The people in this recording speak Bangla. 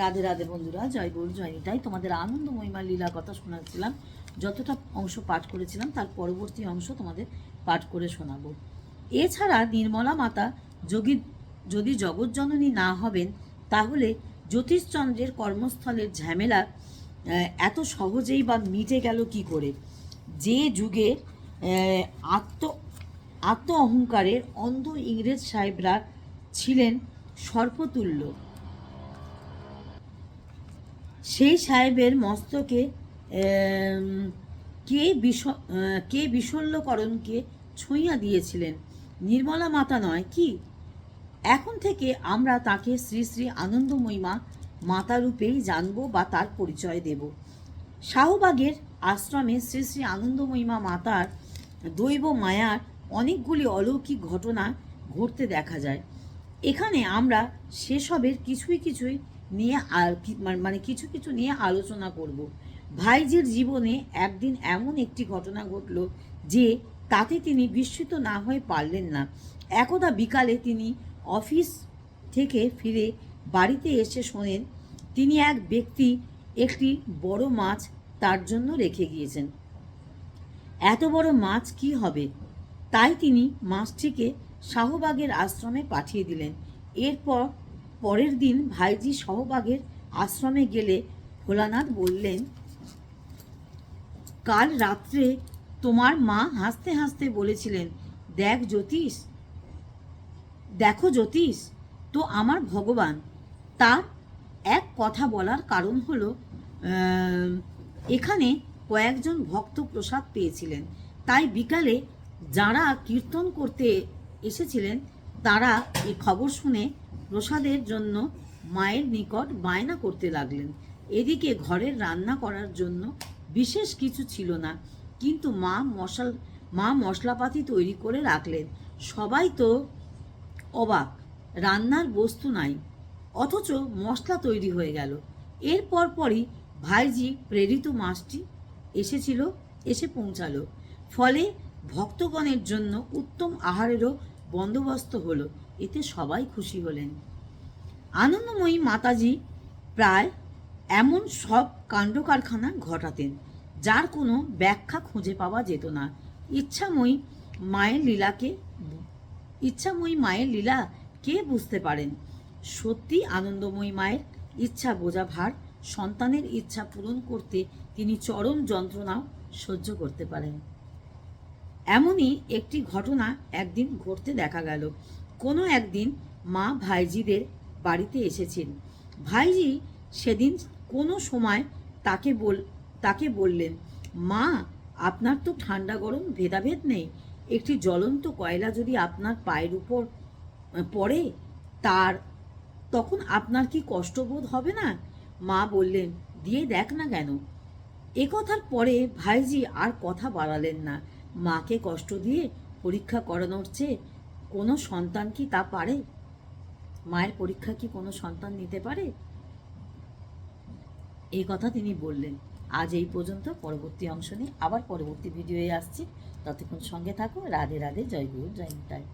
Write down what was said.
রাধে রাধে বন্ধুরা, জয় গুরু, জয় নিতাই। তোমাদের আনন্দ মহিমার লীলা কথা শোনাচ্ছিলাম। যতটা অংশ পাঠ করেছিলাম, তার পরবর্তী অংশ তোমাদের পাঠ করে শোনাবো। এছাড়া নির্মলা মাতা যোগী, যদি জগৎজননী না হবেন, তাহলে জ্যোতিষচন্দ্রের কর্মস্থলের ঝামেলা এত সহজেই বা মিটে গেল কি করে? যে যুগে আত্ম আত্ম অহংকারের অন্ধ ইংরেজ সাহেবরা ছিলেন সর্পতুল্য। সেই সাহেবের মস্তকে কে বিষ কে বিশল্যকরণকে ছুঁইয়া দিয়েছিলেন। নির্মলা মাতা নয়, কি? এখন থেকে আমরা তাকে শ্রী শ্রী আনন্দময়ীমা মাতা রূপেই জানব বা তার পরিচয় দেব। শাহবাগের আশ্রমে শ্রী শ্রী আনন্দময়ীমা মাতার দৈব মায়ার অনেকগুলি অলৌকিক ঘটনা ঘটতে দেখা যায়। এখানে আমরা সেসবের কিছুই কিছুই নিয়ে মানে- কিছু কিছু নিয়ে আলোচনা করব। ভাইজির জীবনে একদিন এমন একটি ঘটনা ঘটল যে তাতে তিনি বিস্মিত না হয়ে পারলেন না। একদা বিকালে তিনি অফিস থেকে ফিরে বাড়িতে এসে শোনেন, তিনি এক ব্যক্তি একটি বড় মাছ তার জন্য রেখে গিয়েছেন। এত বড় মাছ কি হবে? তাই তিনি মাছটিকে শাহবাগের আশ্রমে পাঠিয়ে দিলেন। এরপর পরের দিন ভাইজি সহবাগের আশ্রমে গেলে ভোলানাথ বললেন, কাল রাত্রে তোমার মা হাসতে হাসতে বলেছিলেন, দেখ জ্যোতিষ, দেখো জ্যোতিষ, তো আমার ভগবান। তার এক কথা বলার কারণ হলো এখানে কয়েকজন ভক্ত প্রসাদ পেয়েছিলেন। তাই বিকালে যারা কীর্তন করতে এসেছিলেন, তারা এই খবর শুনে প্রসাদের জন্য মায়ের নিকট বায়না করতে লাগলেন। এদিকে ঘরের রান্না করার জন্য বিশেষ কিছু ছিল না, কিন্তু মা মশাল, মা মশলাপাতি তৈরি করে রাখলেন। সবাই তো অবাক, রান্নার বস্তু নাই, অথচ মশলা তৈরি হয়ে গেল। এর পরপরই ভাইজি প্রেরিত মাছটি এসেছিল, এসে পৌঁছালো। ফলে ভক্তগণের জন্য উত্তম আহারেরও বন্দোবস্ত হলো, এতে সবাই খুশি হলেন। আনন্দময়ী মাতাজি প্রায় এমন সব কাণ্ড কারখানা ঘটাতেন, যার কোনো ব্যাখ্যা খুঁজে পাওয়া যেত না। ইচ্ছাময়ী মায়ের লীলাকে ইচ্ছাময়ী মায়ের লীলা কে বুঝতে পারেন? সত্যি আনন্দময়ী মায়ের ইচ্ছা বোঝা ভার, সন্তানের ইচ্ছা পূরণ করতে তিনি চরম যন্ত্রণাও সহ্য করতে পারেন। এমনই একটি ঘটনা একদিন ঘটতে দেখা গেল। কোনো একদিন মা ভাইজিদের বাড়িতে এসেছেন। ভাইজি সেদিন কোনো সময় তাকে বল, তাকে বললেন, মা, আপনার তো ঠান্ডা গরম ভেদাভেদ নেই। একটি জ্বলন্ত কয়লা যদি আপনার পায়ের উপর পড়ে, তার, তখন আপনার কি কষ্টবোধ হবে না? মা বললেন, দিয়ে দেখ না কেন। এ কথার পরে ভাইজি আর কথা বাড়ালেন না। মাকে কষ্ট দিয়ে পরীক্ষা করানোর চেয়ে কোনো সন্তান কি তা পারে? মায়ের পরীক্ষা কি কোনো সন্তান নিতে পারে? এই কথা তিনি বললেন। আজ এই পর্যন্ত। পরবর্তী অংশ নিয়ে আবার পরবর্তী ভিডিওয়ে আসছি। ততক্ষণ সঙ্গে থাকো। রাধে রাধে। জয় গুরু। জয় নিতাই।